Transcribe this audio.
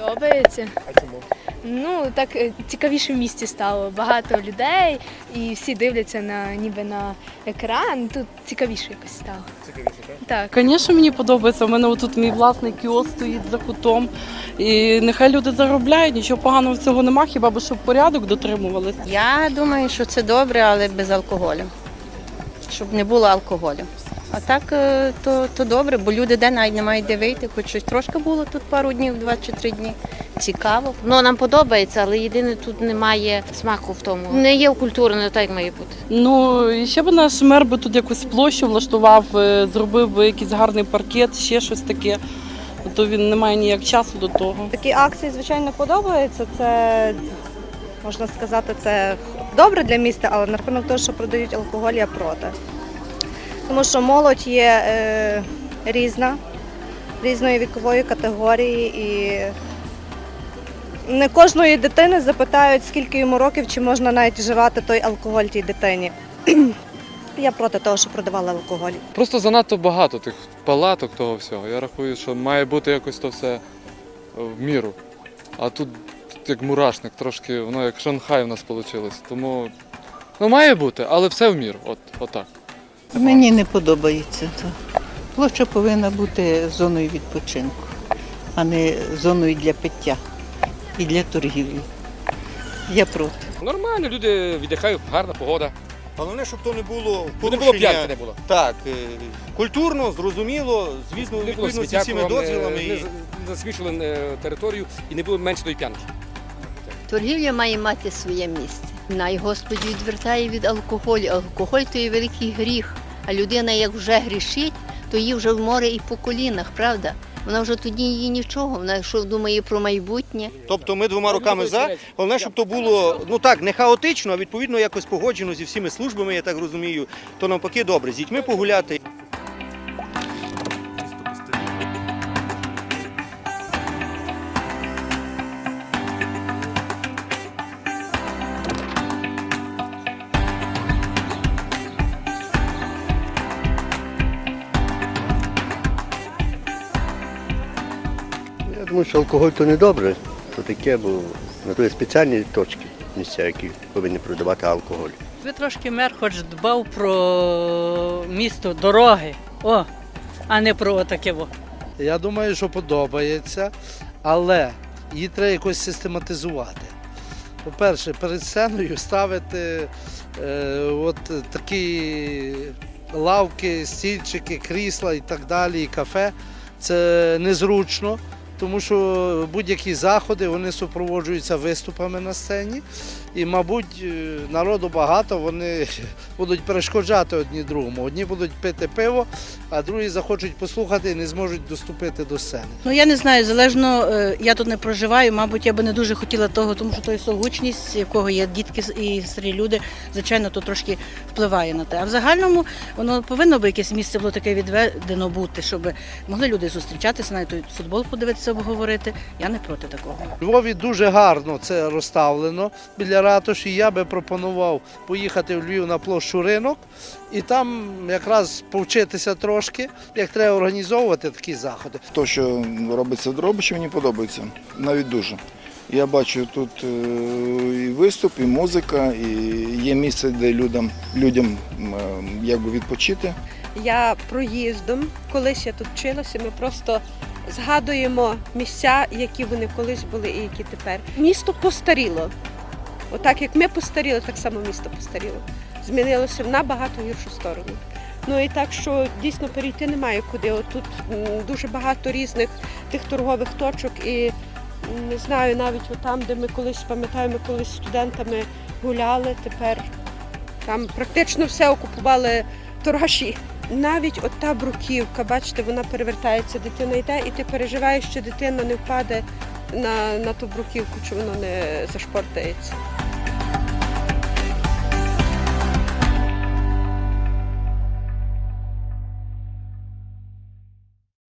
Подобається. А чому? Ну так е, цікавіше в місті стало. Багато людей і всі дивляться на ніби на екран. Тут цікавіше якось стало. Цікавіше, так? Так. Звісно, мені подобається. У мене тут мій власний кіоск стоїть за кутом. І нехай люди заробляють, нічого поганого в цього нема, хіба б щоб порядок дотримувалися. Я думаю, що це добре, але без алкоголю. Щоб не було алкоголю. А так е, то, то добре, бо люди де навіть не мають де вийти, хоч щось трошки було тут пару днів, два чи три дні. Цікаво. Ну нам подобається, але єдине тут немає смаку в тому. Не є культурно, так як має бути. Ну і ще б наш мер би тут якусь площу влаштував, е, зробив би якийсь гарний паркет, ще щось таке. То він не має ніяк часу до того. Такі акції, звичайно, подобаються. Це можна сказати, це добре для міста, але на рахунок того, що продають алкоголь, я проти. Тому що молодь є е, різна, різної вікової категорії, і не кожної дитини запитають, скільки йому років, чи можна навіть вживати той алкоголь тій дитині. Я проти того, що продавали алкоголь. Просто занадто багато тих палаток того всього. Я рахую, що має бути якось то все в міру. А тут як мурашник, трошки воно як Шанхай в нас вийшло. Тому ну має бути, але все в міру. От, отак. Мені не подобається це. Площа повинна бути зоною відпочинку, а не зоною для пиття і для торгівлі. Я проти. Нормально, люди віддихають, гарна погода. Головне, щоб то не було Щоб не було п'янки не було. Так, е, культурно, зрозуміло, звісно, Не було відповідно зі сміття, всіми кругом, дозвілами. не, не і- засвічували е, територію і не було менше тої п'янки. Торгівля має мати своє місце. Най Господь відвертає від алкоголю. Алкоголь то є великий гріх. А людина, як вже грішить, то її вже в море і по колінах, правда? Вона вже тоді її нічого. Вона що думає про майбутнє. Тобто ми двома руками за. Головне, щоб то було ну так, не хаотично, а відповідно якось погоджено зі всіми службами, я так розумію. То навпаки добре. З дітьми погуляти. Думаю, що алкоголь то не добре, то таке, бо на то є спеціальні точки місця, які повинні продавати алкоголь. Ви трошки мер хоч дбав про місто, дороги, о, а не про таке. во. Я думаю, що подобається, але її треба якось систематизувати. По-перше, перед сценою ставити е, от такі лавки, стільчики, крісла і так далі, і кафе. Це незручно, тому що будь-які заходи вони супроводжуються виступами на сцені. І, мабуть, е, народу багато, вони будуть перешкоджати одні другому. Одні будуть пити пиво, а другі захочуть послухати і не зможуть доступити до сцени. Ну я не знаю, залежно, е, я тут не проживаю, мабуть, я би не дуже хотіла того, тому що той совгучність, в кого є дітки і старі люди, звичайно, то трошки впливає на те. А в загальному воно повинно би якесь місце було таке відведено бути, щоб могли люди зустрічатися, навіть футбол подивитися, обговорити. Я не проти такого. У Львові дуже гарно це розставлено біля ратуші. Я би пропонував поїхати в Львів на площу ринок і там якраз повчитися трошки, як треба організовувати такі заходи. То, що робиться в Дрогобичі, мені подобається. Навіть дуже. Я бачу тут е, і виступ, і музика, і є місце, де людям, людям е, якби відпочити. Я проїздом, колись я тут вчилася, ми просто згадуємо місця, які вони колись були і які тепер. Місто постаріло. Отак як ми постаріли, так само місто постаріло. Змінилося в набагато гіршу сторону. Ну і так, що дійсно перейти немає куди. От тут дуже багато різних тих торгових точок і не знаю, навіть там, де ми колись пам'ятаю, ми колись студентами гуляли, тепер там практично все окупували торгаші. Навіть от та бруківка, бачите, вона перевертається, дитина йде, і ти переживаєш, що дитина не впаде на, на ту бруківку, чи вона не зашпортається.